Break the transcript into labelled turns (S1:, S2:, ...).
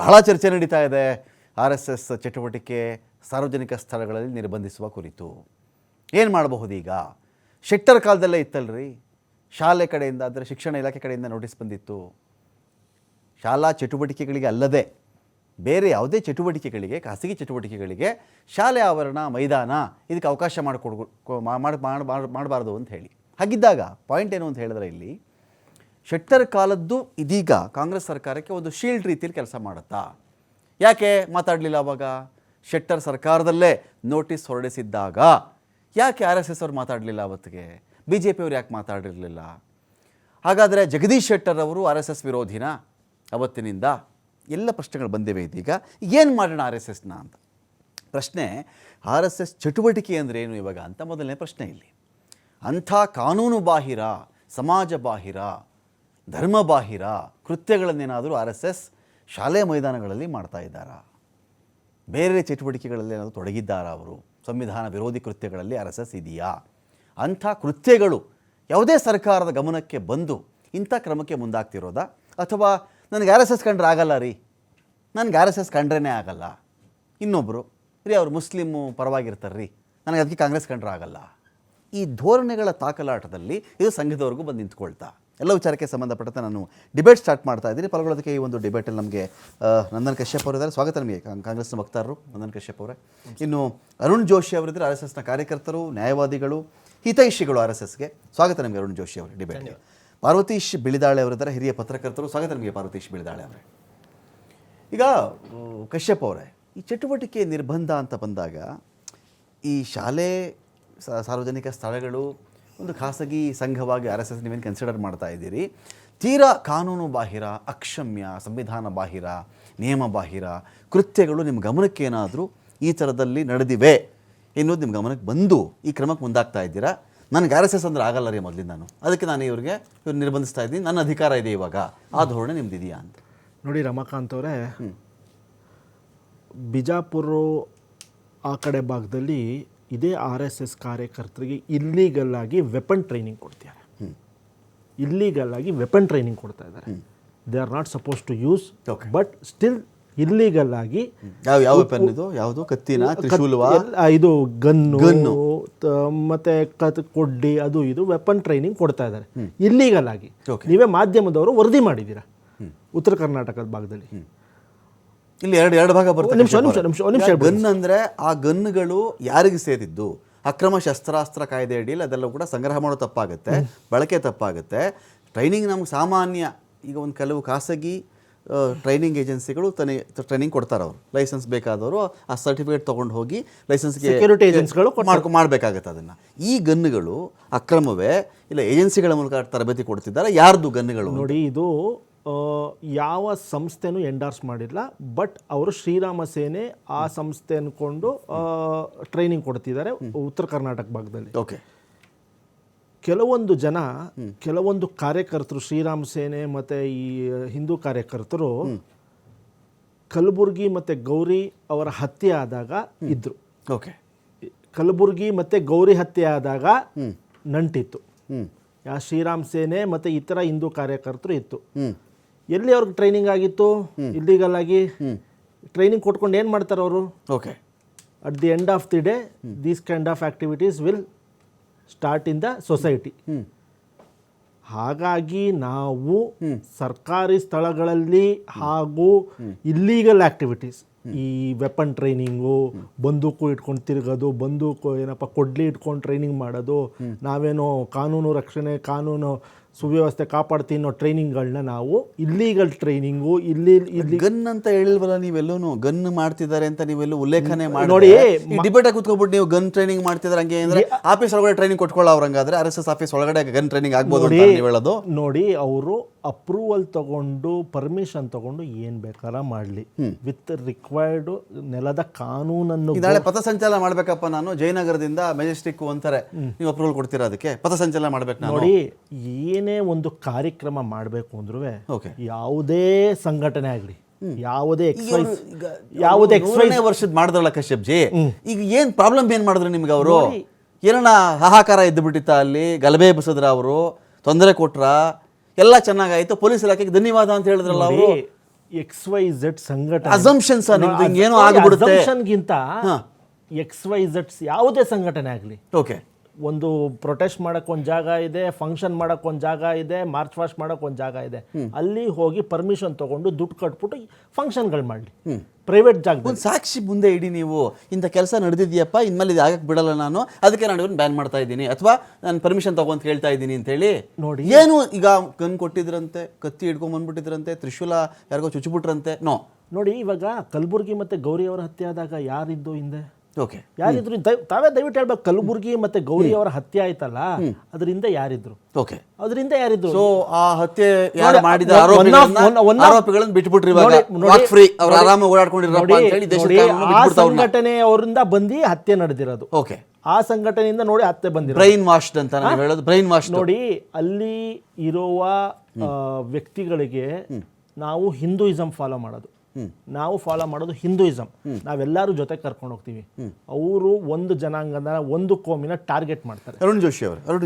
S1: ಬಹಳ ಚರ್ಚೆ ನಡೀತಾ ಇದೆ. ಆರ್ ಎಸ್ ಎಸ್ ಚಟುವಟಿಕೆ ಸಾರ್ವಜನಿಕ ಸ್ಥಳಗಳಲ್ಲಿ ನಿರ್ಬಂಧಿಸುವ ಕುರಿತು. ಏನು ಮಾಡಬಹುದು ಈಗ ಶೆಟ್ಟರ್ ಕಾಲದಲ್ಲೇ ಇತ್ತಲ್ರಿ? ಶಾಲೆ ಕಡೆಯಿಂದ ಅಂದರೆ ಶಿಕ್ಷಣ ಇಲಾಖೆ ಕಡೆಯಿಂದ ನೋಟಿಸ್ ಬಂದಿತ್ತು. ಶಾಲಾ ಚಟುವಟಿಕೆಗಳಿಗೆ ಅಲ್ಲದೆ ಬೇರೆ ಯಾವುದೇ ಚಟುವಟಿಕೆಗಳಿಗೆ, ಖಾಸಗಿ ಚಟುವಟಿಕೆಗಳಿಗೆ ಶಾಲೆ ಆವರಣ, ಮೈದಾನ ಇದಕ್ಕೆ ಅವಕಾಶ ಮಾಡಿಕೊಡ್ ಮಾಡಿ ಮಾಡಬಾರ್ದು ಅಂತ ಹೇಳಿ. ಹಾಗಿದ್ದಾಗ ಪಾಯಿಂಟ್ ಏನು ಅಂತ ಹೇಳಿದ್ರೆ ಇಲ್ಲಿ ಶೆಟ್ಟರ್ ಕಾಲದ್ದು ಇದೀಗ ಕಾಂಗ್ರೆಸ್ ಸರ್ಕಾರಕ್ಕೆ ಒಂದು ಶೀಲ್ಡ್ ರೀತಿಯಲ್ಲಿ ಕೆಲಸ ಮಾಡುತ್ತಾ? ಯಾಕೆ ಮಾತಾಡಲಿಲ್ಲ ಅವಾಗ? ಶೆಟ್ಟರ್ ಸರ್ಕಾರದಲ್ಲೇ ನೋಟಿಸ್ ಹೊರಡಿಸಿದ್ದಾಗ ಯಾಕೆ ಆರ್ ಎಸ್ ಎಸ್ ಅವ್ರು ಮಾತಾಡಲಿಲ್ಲ ಅವತ್ತಿಗೆ? ಬಿ ಜೆ ಪಿಯವ್ರು ಯಾಕೆ ಮಾತಾಡಿರಲಿಲ್ಲ? ಹಾಗಾದರೆ ಜಗದೀಶ್ ಶೆಟ್ಟರ್ ಅವರು ಆರ್ ಎಸ್ ಎಸ್ ವಿರೋಧಿನ ಅವತ್ತಿನಿಂದ? ಎಲ್ಲ ಪ್ರಶ್ನೆಗಳು ಬಂದಿವೆ ಇದೀಗ. ಏನು ಮಾಡೋಣ ಆರ್ ಎಸ್ ಎಸ್ನ ಅಂತ? ಪ್ರಶ್ನೆ, ಆರ್ ಎಸ್ ಎಸ್ ಚಟುವಟಿಕೆ ಅಂದರೆ ಏನು ಇವಾಗ ಅಂತ ಮೊದಲನೇ ಪ್ರಶ್ನೆ ಇಲ್ಲಿ. ಅಂಥ ಕಾನೂನು ಬಾಹಿರ ಸಮಾಜ ಬಾಹಿರ ಧರ್ಮ ಬಾಹಿರ ಕೃತ್ಯಗಳನ್ನೇನಾದರೂ ಆರ್ ಎಸ್ ಎಸ್ ಶಾಲೆ ಮೈದಾನಗಳಲ್ಲಿ ಮಾಡ್ತಾ ಇದ್ದಾರಾ? ಬೇರೆ ಚಟುವಟಿಕೆಗಳಲ್ಲಿ ಏನಾದರೂ ತೊಡಗಿದ್ದಾರಾ ಅವರು? ಸಂವಿಧಾನ ವಿರೋಧಿ ಕೃತ್ಯಗಳಲ್ಲಿ ಆರ್ ಎಸ್ ಎಸ್ ಇದೆಯಾ? ಅಂಥ ಕೃತ್ಯಗಳು ಯಾವುದೇ ಸರ್ಕಾರದ ಗಮನಕ್ಕೆ ಬಂದು ಇಂಥ ಕ್ರಮಕ್ಕೆ ಮುಂದಾಗ್ತಿರೋದಾ? ಅಥವಾ ನನಗೆ ಆರ್ ಎಸ್ ಎಸ್ ಕಂಡ್ರೆ ಆಗಲ್ಲ ರೀ. ನನಗೆ ಆರ್ ಎಸ್ ಎಸ್ ಕಂಡ್ರೇ ಆಗಲ್ಲ. ಇನ್ನೊಬ್ಬರು ರೀ ಅವರು ಮುಸ್ಲಿಮು ಪರವಾಗಿರ್ತಾರೆ ರೀ. ನನಗೆ ಅದಕ್ಕೆ ಕಾಂಗ್ರೆಸ್ ಕಂಡ್ರೆ ಆಗಲ್ಲ. ಈ ಧೋರಣೆಗಳ ತಾಕಲಾಟದಲ್ಲಿ ಇದು ಸಂಘದವರೆಗೂ ಬಂದು ನಿಂತ್ಕೊಳ್ತಾ. ಎಲ್ಲ ವಿಚಾರಕ್ಕೆ ಸಂಬಂಧಪಟ್ಟಂತೆ ನಾನು ಡಿಬೇಟ್ ಸ್ಟಾರ್ಟ್ ಮಾಡ್ತಾ ಇದ್ದೀನಿ. ಪಾಲ್ಗೊಳ್ಳೋದಕ್ಕೆ ಈ ಒಂದು ಡಿಬೇಟಲ್ಲಿ ನಮಗೆ ನಂದನ್ ಕಶ್ಯಪ್ ಅವರು ಇದ್ದಾರೆ ಸ್ವಾಗತ ನಮಗೆ ಕಾಂಗ್- ಕಾಂಗ್ರೆಸ್ನ ವಕ್ತಾರರು ನಂದನ್ ಕಶ್ಯಪ್ ಅವರೇ. ಇನ್ನು ಅರುಣ್ ಜೋಶಿ ಅವರಿದ್ದರೆ ಆರ್ ಎಸ್ ಎಸ್ನ ಕಾರ್ಯಕರ್ತರು ನ್ಯಾಯವಾದಿಗಳು ಹಿತೈಷಿಗಳು ಆರ್ ಎಸ್ ಎಸ್ಗೆ. ಸ್ವಾಗತ ನಮಗೆ ಅರುಣ್ ಜೋಶಿ ಅವರು ಡಿಬೇಟ್ ಪಾರ್ವತೀಶ್ ಬಿಳಿದಾಳೆ ಅವರಿದ್ದಾರೆ ಹಿರಿಯ ಪತ್ರಕರ್ತರು. ಸ್ವಾಗತ ನಮಗೆ ಪಾರ್ವತೀಶ್ ಬಿಳಿದಾಳೆ ಅವರೇ. ಈಗ ಕಶ್ಯಪ್ ಅವರೇ ಈ ಚಟುವಟಿಕೆ ನಿರ್ಬಂಧ ಅಂತ ಬಂದಾಗ ಈ ಶಾಲೆ ಸಾರ್ವಜನಿಕ ಸ್ಥಳಗಳು ಒಂದು ಖಾಸಗಿ ಸಂಘವಾಗಿ ಆರ್ ಎಸ್ ಎಸ್ ನೀವೇನು ಕನ್ಸಿಡರ್ ಮಾಡ್ತಾ ಇದ್ದೀರಿ? ತೀರಾ ಕಾನೂನು ಬಾಹಿರ ಅಕ್ಷಮ್ಯ ಸಂವಿಧಾನ ಬಾಹಿರ ನಿಯಮ ಬಾಹಿರ ಕೃತ್ಯಗಳು ನಿಮ್ಮ ಗಮನಕ್ಕೆ ಏನಾದರೂ ಈ ಥರದಲ್ಲಿ ನಡೆದಿವೆ ಎನ್ನುವುದು ನಿಮ್ಮ ಗಮನಕ್ಕೆ ಬಂದು ಈ ಕ್ರಮಕ್ಕೆ ಮುಂದಾಗ್ತಾ ಇದ್ದೀರಾ? ನನಗೆ ಆರ್ ಎಸ್ ಎಸ್ ಅಂದ್ರೆ ಆಗಲ್ಲ ರೀ ಮೊದಲಿಂದ ನಾನು. ಅದಕ್ಕೆ ನಾನು ಇವ್ರಿಗೆ ಇವ್ರು ನಿರ್ಬಂಧಿಸ್ತಾ ಇದ್ದೀನಿ. ನನ್ನ ಅಧಿಕಾರ ಇದೆ ಇವಾಗ. ಆ ಧೋರಣೆ ನಿಮ್ದಿದೆಯಾ ಅಂತ.
S2: ನೋಡಿ ರಮಾಕಾಂತ್ ಅವರೇ ಬಿಜಾಪುರ ಆ ಕಡೆ ಭಾಗದಲ್ಲಿ ಇದೇ ಆರ್ ಎಸ್ ಎಸ್ ಕಾರ್ಯಕರ್ತರಿಗೆ ಇಲ್ಲೀಗಲ್ ಆಗಿ ವೆಪನ್ ಟ್ರೈನಿಂಗ್ ಕೊಡ್ತಿದ್ದಾರೆ. ಇಲ್ಲೀಗಲ್ ಆಗಿ ವೆಪನ್ ಟ್ರೈನಿಂಗ್ ಕೊಡ್ತಾ ಇದ್ದಾರೆ. They are not suppose to use. But still illegal ಆಗಿ
S1: ಯಾವ ಯಾವ ವೆಪನ್ ಇದು? ಯಾವುದು? ಕತ್ತಿನ? ತ್ರಿಶೂಲವಾ?
S2: ಇದು ಗನ್ನು
S1: ಗನ್ನು.
S2: ಮತ್ತೆ ಕತ್ ಕೊಡ್ಡಿ ಅದು ಇದು ವೆಪನ್ ಟ್ರೈನಿಂಗ್ ಕೊಡ್ತಾ ಇದ್ದಾರೆ. ಇಲ್ಲೀಗಲ್ ಆಗಿ. ನೀವೇ ಮಾಧ್ಯಮದವರು ವರದಿ ಮಾಡಿದ್ದೀರಾ? ಉತ್ತರ ಕರ್ನಾಟಕದ ಭಾಗದಲ್ಲಿ.
S1: ಇಲ್ಲಿ ಎರಡು ಎರಡು ಭಾಗ ಬರ್ತದೆ
S2: ನಿಮಿಷ, ನಿಮಿಷ, ನಿಮಿಷ, ನಿಮಿಷ
S1: ಗನ್ ಅಂದ್ರೆ ಆ ಗನ್ಗಳು ಯಾರಿಗೆ ಸೇರಿದ್ದು? ಅಕ್ರಮ ಶಸ್ತ್ರಾಸ್ತ್ರ ಕಾಯ್ದೆ ಅಡಿಯಲ್ಲಿ ಅದೆಲ್ಲ ಕೂಡ ಸಂಗ್ರಹ ಮಾಡೋ ತಪ್ಪಾಗುತ್ತೆ ಬಳಕೆ ತಪ್ಪಾಗುತ್ತೆ. ಟ್ರೈನಿಂಗ್ ನಮ್ಗೆ ಸಾಮಾನ್ಯ ಈಗ ಒಂದು ಕೆಲವು ಖಾಸಗಿ ಟ್ರೈನಿಂಗ್ ಏಜೆನ್ಸಿಗಳು ತನಿ ಟ್ರೈನಿಂಗ್ ಕೊಡ್ತಾರೆ ಅವರು. ಲೈಸೆನ್ಸ್ ಬೇಕಾದವರು ಆ ಸರ್ಟಿಫಿಕೇಟ್ ತೊಗೊಂಡು ಹೋಗಿ ಲೈಸೆನ್ಸ್ಗೆ
S2: ಸೆಕ್ಯೂರಿಟಿ ಏಜೆನ್ಸ್ಗಳು
S1: ಮಾಡ್ಕೊ ಮಾಡಬೇಕಾಗತ್ತೆ ಅದನ್ನು. ಈ ಗನ್ನುಗಳು ಅಕ್ರಮವೇ ಇಲ್ಲ ಏಜೆನ್ಸಿಗಳ ಮೂಲಕ ತರಬೇತಿ ಕೊಡ್ತಿದ್ದಾರೆ? ಯಾರ್ದು ಗನ್ನುಗಳು
S2: ನೋಡಿ ಇದು ಯಾವ ಸಂಸ್ಥೆನೂ ಎಂಡಾರ್ಸ್ ಮಾಡಿಲ್ಲ ಬಟ್ ಅವರು ಶ್ರೀರಾಮ ಸೇನೆ ಆ ಸಂಸ್ಥೆ ಅಂದ್ಕೊಂಡು ಟ್ರೈನಿಂಗ್ ಕೊಡ್ತಿದ್ದಾರೆ ಉತ್ತರ ಕರ್ನಾಟಕ ಭಾಗದಲ್ಲಿ.
S1: ಓಕೆ
S2: ಕೆಲವೊಂದು ಜನ ಕೆಲವೊಂದು ಕಾರ್ಯಕರ್ತರು ಶ್ರೀರಾಮ ಸೇನೆ ಮತ್ತೆ ಈ ಹಿಂದೂ ಕಾರ್ಯಕರ್ತರು ಕಲಬುರ್ಗಿ ಮತ್ತೆ ಗೌರಿ ಅವರ ಹತ್ಯೆ ಆದಾಗ ಇದ್ದರು
S1: ಓಕೆ
S2: ಕಲಬುರ್ಗಿ ಮತ್ತೆ ಗೌರಿ ಹತ್ಯೆ ಆದಾಗ ನಂಟಿತ್ತು. ಯಾ ಶ್ರೀರಾಮ್ ಸೇನೆ ಮತ್ತೆ ಇತರ ಹಿಂದೂ ಕಾರ್ಯಕರ್ತರು ಇತ್ತು. ಎಲ್ಲಿ ಅವ್ರಿಗೆ ಟ್ರೈನಿಂಗ್ ಆಗಿತ್ತು? ಇಲ್ಲಿಗಲ್ ಆಗಿ? ಟ್ರೈನಿಂಗ್ ಕೊಟ್ಕೊಂಡು ಏನು ಮಾಡ್ತಾರೆ ಅವರು?
S1: Okay
S2: at the end of the day these kind of activities will start in the society ಹಾಗಾಗಿ ನಾವು ಸರ್ಕಾರಿ ಸ್ಥಳಗಳಲ್ಲಿ ಹಾಗೂ ಇಲ್ಲೀಗಲ್ ಆಕ್ಟಿವಿಟೀಸ್ ಈ ವೆಪನ್ ಟ್ರೈನಿಂಗು ಬಂದೂಕು ಇಟ್ಕೊಂಡು ತಿರುಗೋದು ಬಂದೂಕು ಏನಪ್ಪ ಕೊಡ್ಲಿ ಇಟ್ಕೊಂಡು ಟ್ರೈನಿಂಗ್ ಮಾಡೋದು ನಾವೇನೋ ಕಾನೂನು ರಕ್ಷಣೆ ಕಾನೂನು ಸುವ್ಯವಸ್ಥೆ ಕಾಪಾಡ್ತೀನಿ ಅನ್ನೋ ಟ್ರೈನಿಂಗ್ಗಳನ್ನ ನಾವು ಇಲ್ಲೀಗಲ್ ಟ್ರೈನಿಂಗು ಇಲ್ಲಿ ಇಲ್ಲಿ
S1: ಗನ್ ಅಂತ ಹೇಳಿಲ್ವಲ್ಲ ನೀವೆಲ್ಲೂ ಗನ್ ಮಾಡ್ತಿದ್ದಾರೆ ಅಂತ ನೀವೆಲ್ಲ ಉಲ್ಲೇಖನೆ ಮಾಡಿ
S2: ನೋಡಿ,
S1: ಡಿಬೇಟ್ ಕೂತ್ಕೊಬಿಟ್ಟು ನೀವು ಗನ್ ಟ್ರೈನಿಂಗ್ ಮಾಡ್ತಿದ್ದಾರೆ ಹಂಗೆ ಅಂದ್ರೆ ಆಫೀಸ್ ಒಳಗಡೆ ಟ್ರೈನಿಂಗ್ ಕೊಟ್ಕೊಳ್ಳೋ ಅವ್ರಂಗಾದ್ರೆ ಆರ್ ಎಸ್ ಎಸ್ ಆಫೀಸ್ ಒಳಗಡೆ ಗನ್ ಟ್ರೈನಿಂಗ್ ಆಗ್ಬೋದು ಅಂತ ನೀವು ಹೇಳೋದು?
S2: ನೋಡಿ ಅವರು ಅಪ್ರೂವಲ್ ತಗೊಂಡು ಪರ್ಮಿಷನ್ ತಗೊಂಡು ಏನ್ ಬೇಕಾರ ಮಾಡ್ಲಿ. ವಿತ್ ರಿಕ್ವೈರ್ಡ್ ನೆಲದ ಕಾನೂನನ್ನು
S1: ನಾಳೆ ಪಥಸಂಚಲನ ಮಾಡ್ಬೇಕಪ್ಪ ನಾನು ಜಯನಗರದಿಂದ ಮೆಜೆಸ್ಟಿಕ್ ಅಂತಾರೆ ನೀವು ಅಪ್ರೂವಲ್ ಕೊಡ್ತೀರಾ ಅದಕ್ಕೆ? ಪಥಸಂಚಲನ ಮಾಡ್ಬೇಕು
S2: ನೋಡಿ ಏನೇ ಒಂದು ಕಾರ್ಯಕ್ರಮ ಮಾಡಬೇಕು ಅಂದ್ರೂ ಯಾವುದೇ ಸಂಘಟನೆ ಆಗಲಿ ಯಾವುದೇ ಎಕ್ಸೈಸ್ ಯಾವುದೇ
S1: ಎಕ್ಸ್ಪೈಸ್ ವರ್ಷದ ಮಾಡಿದ್ರಲ್ಲ ಕಶ್ಯಪ್ ಜಿ ಈಗ ಏನ್ ಪ್ರಾಬ್ಲಮ್ ಏನ್ ಮಾಡಿದ್ರು ನಿಮ್ಗೆ ಅವರು? ಏನಣ್ಣ ಹಾಹಾಕಾರ ಎದ್ದು ಬಿಟ್ಟಿತ್ತ ಅಲ್ಲಿ ಗಲಭೆ ಬಸದ್ರ ಅವರು ತೊಂದರೆ ಕೊಟ್ರ ಎಲ್ಲ ಚೆನ್ನಾಗಾಯ್ತು ಪೊಲೀಸ್ ಇಲಾಖೆಗೆ ಧನ್ಯವಾದ ಅಂತ ಹೇಳಿದ್ರಲ್ಲ ಅವರು?
S2: ಎಕ್ಸ್ ವೈ ಝೆಡ್ ಸಂಘಟನೆ.
S1: ಅಸಂಪ್ಷನ್ಸ್ ಆ ಆಗಿಬಿಡುತ್ತೆ.
S2: ಅಸಂಪ್ಷನ್ಗಿಂತ ಎಕ್ಸ್ ವೈ ಝೆಡ್ಸ್ ಯಾವುದೇ ಸಂಘಟನೆ ಆಗಲಿ
S1: ಓಕೆ
S2: ಒಂದು ಪ್ರೊಟೆಸ್ಟ್ ಮಾಡಕ್ ಒಂದು ಜಾಗ ಇದೆ ಫಂಕ್ಷನ್ ಮಾಡಕ್ ಒಂದು ಜಾಗ ಇದೆ ಮಾರ್ಚ್ ಫಾಸ್ಟ್ ಮಾಡಕ್ ಒಂದು ಜಾಗ ಇದೆ. ಅಲ್ಲಿ ಹೋಗಿ ಪರ್ಮಿಷನ್ ತಗೊಂಡು ದುಡ್ಡು ಕಟ್ಬಿಟ್ಟು ಫಂಕ್ಷನ್ಗಳು ಮಾಡಲಿ. ಪ್ರೈವೇಟ್ ಜಾಗ
S1: ಒಂದು ಸಾಕ್ಷಿ ಮುಂದೆ ಇಡಿ ನೀವು. ಇಂಥ ಕೆಲಸ ನಡೆದಿದೆಯಪ್ಪ ಇನ್ಮೇಲೆ ಇದು ಆಗಕ್ಕೆ ಬಿಡಲ್ಲ ನಾನು. ಅದಕ್ಕೆ ನಾನು ಇವ್ರನ್ನ ಬ್ಯಾನ್ ಮಾಡ್ತಾ ಇದ್ದೀನಿ. ಅಥವಾ ನಾನು ಪರ್ಮಿಷನ್ ತಗೊಂತ ಹೇಳ್ತಾ ಇದ್ದೀನಿ ಅಂತೇಳಿ
S2: ನೋಡಿ.
S1: ಏನು ಈಗ ಗನ್ ಕೊಟ್ಟಿದ್ರಂತೆ ಕತ್ತಿ ಹಿಡ್ಕೊಂಡ್ ಬಂದ್ಬಿಟ್ಟಿದ್ರಂತೆ ತ್ರಿಶೂಲ ಯಾರಿಗೋ ಚುಚ್ಚಿಬಿಟ್ರಂತೆ ನೋ
S2: ನೋಡಿ ಇವಾಗ ಕಲಬುರ್ಗಿ ಮತ್ತೆ ಗೌರಿ ಅವರ ಹತ್ಯೆ ಆದಾಗ ಯಾರಿದ್ದು ಹಿಂದೆ?
S1: ಓಕೆ
S2: ಯಾರಿದ್ರು ದಯ- ತಾವೇ ದಯವಿಟ್ಟು ಹೇಳ್ಬೇಕು. ಕಲಬುರ್ಗಿ ಮತ್ತೆ ಗೌರಿ ಅವರ ಹತ್ಯೆ ಆಯ್ತಲ್ಲ ಅದರಿಂದ ಯಾರಿದ್ರು?
S1: ಓಕೆ
S2: ಅದರಿಂದ ಯಾರಿದ್ರು?
S1: ಸೊ ಆ ಹತ್ಯೆ ಯಾರು ಮಾಡಿದ ಆರೋಪಿಗಳನ್ನ ಬಿಟ್ಬಿಟ್ರಿ ಫ್ರೀ ಅವ್ರು
S2: ಆರಾಮ
S1: ಓಡಾಡ್ಕೊಂಡಿರೋ
S2: ಆ
S1: ಸಂಘಟನೆ
S2: ಅವರಿಂದ ಬಂದು ಹತ್ಯೆ ನಡೆದಿರೋದು.
S1: ಓಕೆ
S2: ಆ ಸಂಘಟನೆಯಿಂದ ನೋಡಿ ಹತ್ಯೆ ಬಂದಿರೋದು.
S1: ಬ್ರೈನ್ ವಾಶ್ಡ್ ಅಂತ ನಾನು ಹೇಳೋದು. ಬ್ರೈನ್ ವಾಶ್
S2: ನೋಡಿ ಅಲ್ಲಿ ಇರುವ ವ್ಯಕ್ತಿಗಳಿಗೆ ನಾವು ಹಿಂದೂಯಿಸಂ ಫಾಲೋ ಮಾಡೋದು. ನಾವು ಫಾಲೋ ಮಾಡೋದು ಹಿಂದೂಯಿಸಂ ನಾವೆಲ್ಲರೂ ಜೊತೆ ಕರ್ಕೊಂಡು ಹೋಗ್ತೀವಿ. ಅವರು ಒಂದು ಜನಾಂಗದ ಒಂದು ಕೋಮಿನ ಟಾರ್ಗೆಟ್ ಮಾಡ್ತಾರೆ.
S1: ಅರುಣ್ ಜೋಶಿ ಅವರು